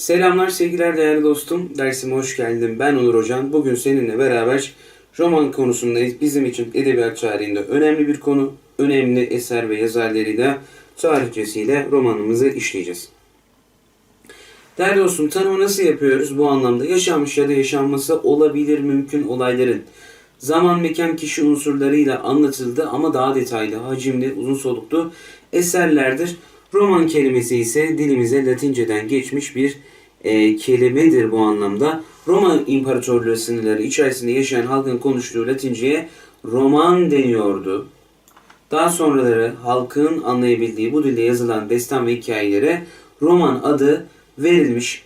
Selamlar sevgiler değerli dostum. Dersime hoş geldin. Ben Onur Hocam. Bugün seninle beraber roman konusundayız. Bizim için edebiyat tarihinde önemli bir konu. Önemli eser ve yazarlarıyla tarihçesiyle romanımızı işleyeceğiz. Değerli dostum tanımı nasıl yapıyoruz bu anlamda? Yaşanmış ya da yaşanması olabilir mümkün olayların zaman, mekan, kişi unsurlarıyla anlatıldı ama daha detaylı, hacimli, uzun soluklu eserlerdir. Roman kelimesi ise dilimize Latinceden geçmiş bir e, kelimedir bu anlamda. Roma İmparatorluğu sınırları içerisinde yaşayan halkın konuştuğu Latinceye roman deniyordu. Daha sonraları halkın anlayabildiği bu dilde yazılan destan ve hikayelere roman adı verilmiş.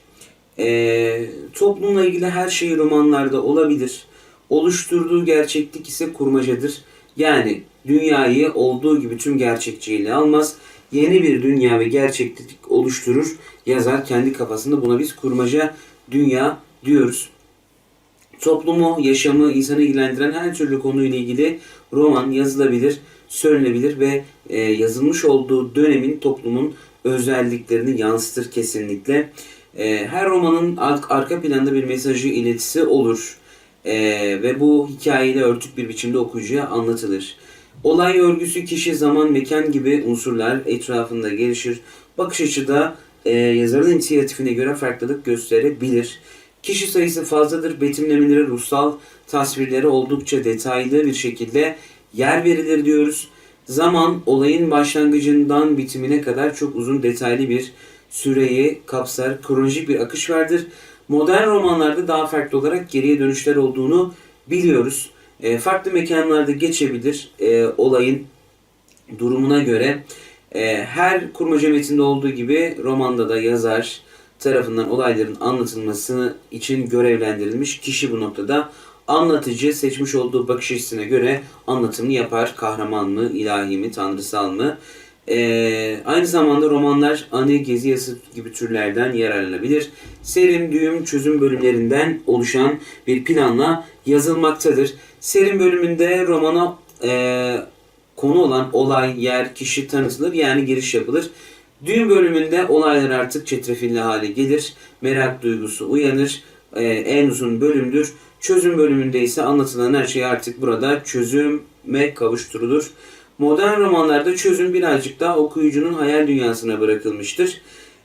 Ee, toplumla ilgili her şey romanlarda olabilir. Oluşturduğu gerçeklik ise kurmacadır. Yani dünyayı olduğu gibi tüm gerçekçiliğiyle almaz. Yeni bir dünya ve gerçeklik oluşturur. Yazar kendi kafasında buna biz kurmaca dünya diyoruz toplumu, yaşamı, insanı ilgilendiren her türlü konuyla ilgili roman yazılabilir, söylenebilir ve e, yazılmış olduğu dönemin toplumun özelliklerini yansıtır kesinlikle. E, her romanın ar- arka planda bir mesajı, iletisi olur E, ve bu hikayeyle örtük bir biçimde okuyucuya anlatılır. Olay örgüsü, kişi, zaman, mekan gibi unsurlar etrafında gelişir. Bakış açı da e, yazarın inisiyatifine göre farklılık gösterebilir. Kişi sayısı fazladır. Betimlemeleri, ruhsal tasvirleri oldukça detaylı bir şekilde yer verilir diyoruz. Zaman olayın başlangıcından bitimine kadar çok uzun detaylı bir süreyi kapsar. Kronolojik bir akış vardır. Modern romanlarda daha farklı olarak geriye dönüşler olduğunu biliyoruz. E, farklı mekanlarda geçebilir e, olayın durumuna göre. E, her kurmaca metinde olduğu gibi romanda da yazar tarafından olayların anlatılması için görevlendirilmiş kişi bu noktada anlatıcı seçmiş olduğu bakış açısına göre anlatımını yapar. Kahraman mı, ilahi mi, tanrısal mı? E, aynı zamanda romanlar anı, gezi yazısı gibi türlerden yararlanabilir. Serim, düğüm, çözüm bölümlerinden oluşan bir planla yazılmaktadır. Serim bölümünde romana e, konu olan olay, yer, kişi tanıtılır yani giriş yapılır. Düğün bölümünde olaylar artık çetrefilli hale gelir. Merak duygusu uyanır. Ee, en uzun bölümdür. Çözüm bölümünde ise anlatılan her şey artık burada çözüme kavuşturulur. Modern romanlarda çözüm birazcık daha okuyucunun hayal dünyasına bırakılmıştır.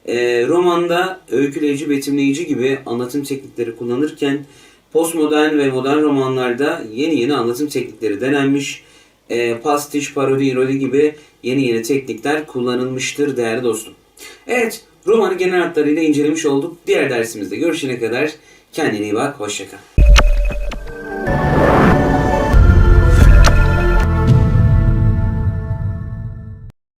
Ee, romanda öyküleyici, betimleyici gibi anlatım teknikleri kullanırken postmodern ve modern romanlarda yeni yeni anlatım teknikleri denenmiş e, pastiş, parodi, ironi gibi yeni yeni teknikler kullanılmıştır değerli dostum. Evet, romanı genel hatlarıyla incelemiş olduk. Diğer dersimizde görüşene kadar kendine iyi bak, hoşçakal.